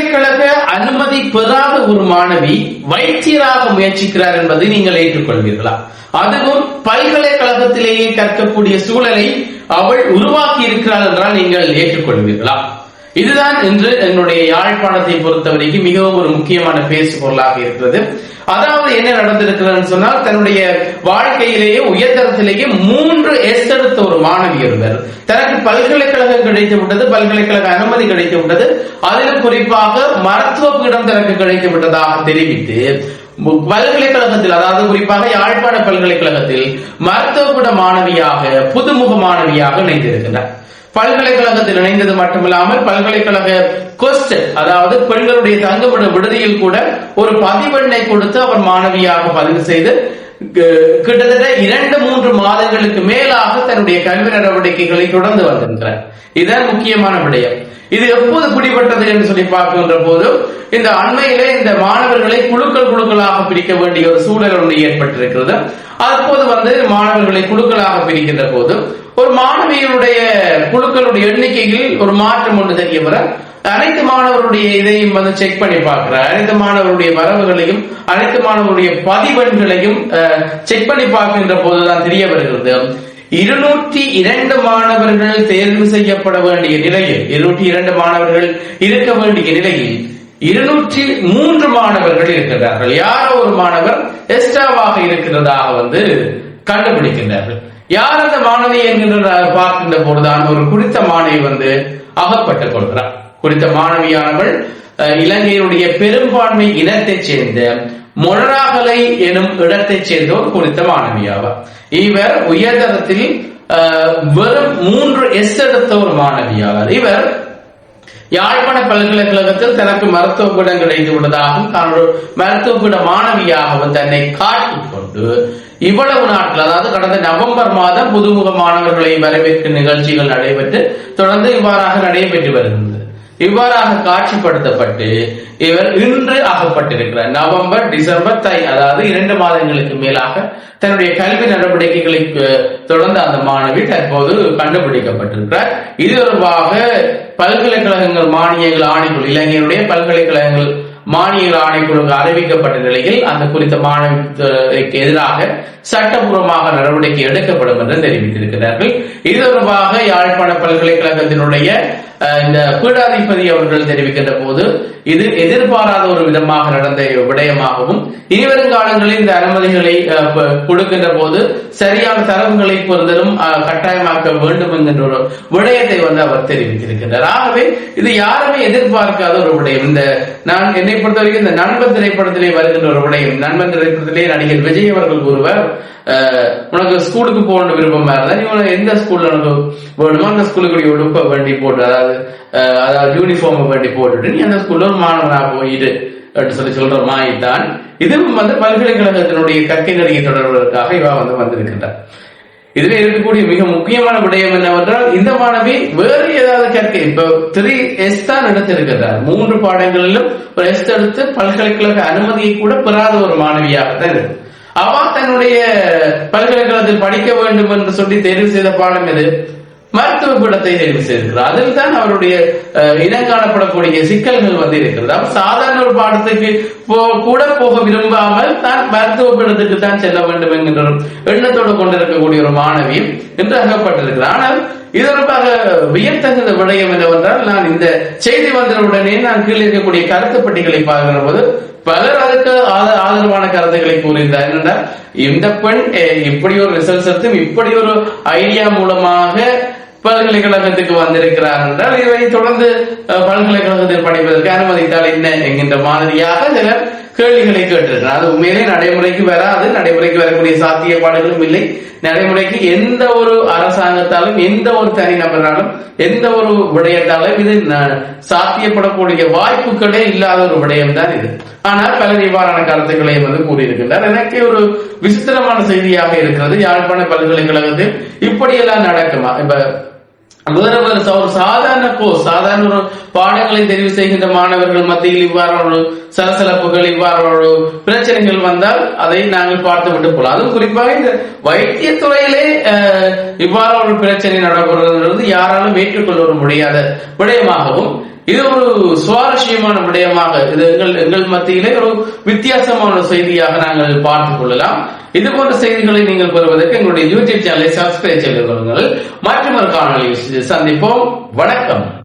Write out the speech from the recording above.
பல்கலைக்கழக அனுமதி பெறாத ஒரு மாணவி வைத்தியராக முயற்சிக்கிறார் என்பதை நீங்கள் ஏற்றுக்கொள்வீர்களா? அதுவும் பல்கலைக்கழகத்திலேயே கற்கக்கூடிய சூழலை அவள் உருவாக்கி இருக்கிறாள் என்றால் நீங்கள் ஏற்றுக்கொள்வீர்களா? இதுதான் இன்று என்னுடைய யாழ்ப்பாணத்தை பொறுத்தவரைக்கும் மிகவும் ஒரு முக்கியமான பேசு பொருளாக இருக்கிறது. அதாவது என்ன நடந்திருக்கிறதுன்னு சொன்னால் தன்னுடைய வாழ்க்கையிலேயே உயர்தரத்திலேயே மூன்று எஸ் எடுத்த ஒரு மாணவி இருந்தார் தனக்கு பல்கலைக்கழகம் கிடைத்து விட்டது பல்கலைக்கழக அனுமதி கிடைத்து விட்டது. அதிலும் குறிப்பாக மருத்துவ பீடம் தனக்கு கிடைத்து விட்டதாக தெரிவித்து பல்கலைக்கழகத்தில் அதாவது குறிப்பாக யாழ்ப்பாண பல்கலைக்கழகத்தில் மருத்துவ மாணவியாக புதுமுக மாணவியாக இணைந்திருக்கிறார். பல்கலைக்கழகத்தில் இணைந்தது மட்டுமில்லாமல் பல்கலைக்கழக கொஸ்ட் அதாவது பெண்களுடைய தங்குமிட விடுதியில் கூட ஒரு பதிவெண்ணை கொடுத்து அவர் மாணவியாக பதிவு செய்து கிட்டத்தட்ட இரண்டு மூன்று மாதங்களுக்கு மேலாக தன்னுடைய கல்வி நடவடிக்கைகளை தொடர்ந்து வந்திருக்கிறார் இதுதான் முக்கியமான விடயம். இது எப்போது பிடிபட்டது என்று சொல்லி பார்க்கின்ற போது இந்த அண்மையிலே இந்த மாணவர்களை குழுக்கள் குழுக்களாக பிரிக்க வேண்டிய ஒரு சூழல் ஒன்று ஏற்பட்டிருக்கிறது. அப்போது வந்து மாணவர்களை குழுக்களாக பிரிக்கின்ற போது ஒரு மாணவியினுடைய குழுக்களுடைய எண்ணிக்கையில் ஒரு மாற்றம் ஒன்று தெரிய வர அனைத்து மாணவருடைய இதையும் வந்து செக் பண்ணி பார்க்கிறார். அனைத்து மாணவருடைய வரவுகளையும் அனைத்து மாணவருடைய பதிவெண்களையும் செக் பண்ணி பார்க்கின்ற போதுதான் தெரிய வருகிறது. இருநூற்றி இரண்டு மாணவர்கள் தேர்வு செய்யப்பட வேண்டிய நிலையில் இருநூற்றி இரண்டு மாணவர்கள் இருக்க வேண்டிய நிலையில் இருநூற்றி மூன்று மாணவர்கள் இருக்கிறார்கள். யாரோ ஒரு மாணவர் எஸ்டாவாக இருக்கிறதாக வந்து கண்டுபிடிக்கின்றார்கள். யார் அந்த மாணவி என்கின்ற பார்க்கின்ற போதுதான் ஒரு குறித்த மாணவி வந்து அகப்பட்டுக் கொள்கிறார். குறித்த மாணவியானவள் அஹ், இலங்கையினுடைய பெரும்பான்மை இனத்தைச் சேர்ந்த மொழராகலை எனும் இடத்தைச் சேர்ந்த ஒரு குறித்த மாணவியாவார். இவர் உயர்தரத்தில் வெறும் மூன்று எஸ் எடுத்த ஒரு மாணவியாவார். இவர் யாழ்ப்பாண பல்கலைக்கழகத்தில் தனக்கு மருத்துவ பீடம் கிடைத்து விட்டதாகவும் தான் ஒரு மருத்துவ பீட மாணவியாகவும் தன்னை காட்டிக் கொண்டு இவ்வளவு நாட்கள் அதாவது கடந்த நவம்பர் மாதம் புதுமுக மாணவர்களை வரவேற்கும் நிகழ்ச்சிகள் நடைபெற்று தொடர்ந்து இவ்வாறாக நடைபெற்று வருகின்றது. இவ்வாறாக காட்சிப்படுத்தப்பட்டு இவர் இன்று அகப்பட்டிருக்கிறார் நவம்பர் டிசம்பர் தை அதாவது இரண்டு மாதங்களுக்கு மேலாக தன்னுடைய கல்வி நடவடிக்கைகளை தொடர்ந்து அந்த மாணவி தற்போது கண்டுபிடிக்கப்பட்டிருக்கிறார். இது தொடர்பாக பல்கலைக்கழகங்கள் மானியங்கள் ஆணைக்குழு இளைஞருடைய பல்கலைக்கழகங்கள் மானியங்கள் ஆணைக்குழு அறிவிக்கப்பட்ட நிலையில் அந்த குறித்த மாணவிக்கு எதிராக சட்டபூர்வமாக நடவடிக்கை எடுக்கப்படும் என்று தெரிவித்திருக்கிறார்கள். இது தொடர்பாக யாழ்ப்பாண பல்கலைக்கழகத்தினுடைய இந்த uh, பீடாதிபதி அவர்கள் தெரிவிக்கின்ற போது இது எதிர்பாராத ஒரு விதமாக நடந்த விடயமாகவும் இனிவரும் காலங்களில் இந்த அனுமதிகளை கொடுக்கின்ற போது சரியான தரவுகளை பொருந்தலும் கட்டாயமாக்க வேண்டும் என்கின்ற ஒரு விடயத்தை வந்து அவர் தெரிவித்திருக்கின்றார். ஆகவே இது யாருமே எதிர்பார்க்காத ஒரு விடயம். இந்த நான் என்னை பொறுத்தவரைக்கும் இந்த நண்பன் திரைப்படத்திலே வருகின்ற ஒரு விடயம். நண்பன் திரைப்படத்திலே நடிகர் விஜய் அவர்கள் ஒருவர் உனக்கு ஸ்கூலுக்கு போகணும் விருப்பமா இருந்தா நீ எந்த ஸ்கூல்ல உனக்கு வேணுமோ அந்த ஸ்கூலுக்கு உடுப்ப வேண்டி போட்டு அதாவது அதாவது யூனிஃபார்ம் வேண்டி போட்டுட்டு நீ அந்த ஸ்கூல்ல ஒரு மாணவனா போயிடு அப்படின்னு சொல்லி சொல்ற மாதிரி தான் இதுவும் வந்து பல்கலைக்கழகத்தினுடைய கற்கை நடிகை தொடர்வதற்காக இவா வந்து வந்திருக்கின்றார். இதுல இருக்கக்கூடிய மிக முக்கியமான விடயம் என்னவென்றால் இந்த மாணவி வேறு ஏதாவது கற்கை இப்ப த்ரீ எஸ் தான் எடுத்திருக்கிறார் மூன்று பாடங்களிலும் ஒரு எஸ் எடுத்து பல்கலைக்கழக அனுமதியை கூட பெறாத ஒரு மாணவியாக தான் இருக்கு. அவ தன்னுடைய பல்கலைக்கழகத்தில் படிக்க வேண்டும் என்று சொல்லி தேர்வு செய்த பாடம் எது? மருத்துவ பீடத்தை தேர்வு செய்திருக்கிறார். அதில் தான் அவருடைய இனம் காணப்படக்கூடிய சிக்கல்கள் வந்து இருக்கிறது. அவர் சாதாரண ஒரு பாடத்துக்கு போ- கூட போக விரும்பாமல் தான் மருத்துவ பீடத்துக்கு தான் செல்ல வேண்டும் என்கின்ற ஒரு எண்ணத்தோடு கொண்டிருக்கக்கூடிய ஒரு மாணவி என்று அகப்பட்டிருக்கிறார். ஆனால் இது தொடர்பாக வியத்தகுந்த விடயம் என்னவென்றால் நான் இந்த செய்தி வந்தவுடனே நான் கீழே இருக்கக்கூடிய கருத்து பட்டிகளை பார்க்கிற போது பலர் அதுக்கு ஆதரவான கருத்துக்களை கூறியிருந்தார் என்னென்றால் இந்த பெண் இப்படி ஒரு ரிசல்ட்ஸ் எடுத்தும் இப்படி ஒரு ஐடியா மூலமாக பல்கலைக்கழகத்துக்கு வந்திருக்கிறார் என்றால் இவை தொடர்ந்து பல்கலைக்கழகத்தில் படிப்பதற்கு அனுமதித்தால் என்ன என்கின்ற மாதிரியாக சிலர் கேள்விகளை கேட்டிருக்கிறார். அது உண்மையிலே நடைமுறைக்கு வராது நடைமுறைக்கு வரக்கூடிய சாத்தியப்பாடுகளும் இல்லை. நடைமுறைக்கு எந்த ஒரு அரசாங்கத்தாலும் எந்த ஒரு தனிநபராலும் எந்த ஒரு விடயத்தாலும் இது சாத்தியப்படக்கூடிய வாய்ப்புகளே இல்லாத ஒரு விடயம் தான் இது. ஆனால் பலர் இவ்வாறான கருத்துக்களை வந்து கூறியிருக்கின்றார். எனக்கு ஒரு விசித்திரமான செய்தியாக இருக்கிறது. யாழ்ப்பாண பல்கலைக்கழகத்தில் இப்படியெல்லாம் நடக்குமா? இப்ப வேற வேற ஒரு சாதாரண கோர்ஸ் சாதாரண ஒரு பாடங்களை தெரிவு செய்கின்ற மாணவர்கள் மத்தியில் இவ்வாறு ஒரு சலசலப்புகள் இவ்வாறு ஒரு பிரச்சனைகள் வந்தால் அதை நாங்கள் பார்த்து விட்டு போலாம். அதுவும் குறிப்பாக இந்த வைத்தியத்துறையிலே அஹ், இவ்வாறான ஒரு பிரச்சனை நடக்கிறது யாராலும் ஏற்றுக்கொள்ள முடியாத விடயமாகவும் இது ஒரு சுவாரஸ்யமான விடயமாக. இது எங்கள் எங்கள் மத்தியிலே ஒரு வித்தியாசமான செய்தியாக நாங்கள் பார்த்துக் கொள்ளலாம். இது போன்ற செய்திகளை நீங்கள் பெறுவதற்கு எங்களுடைய யூடியூப் சேனலை சப்ஸ்கிரைப் செய்து கொள்ளுங்கள். மற்றும் ஒரு காணொலி சந்திப்போம். வணக்கம்.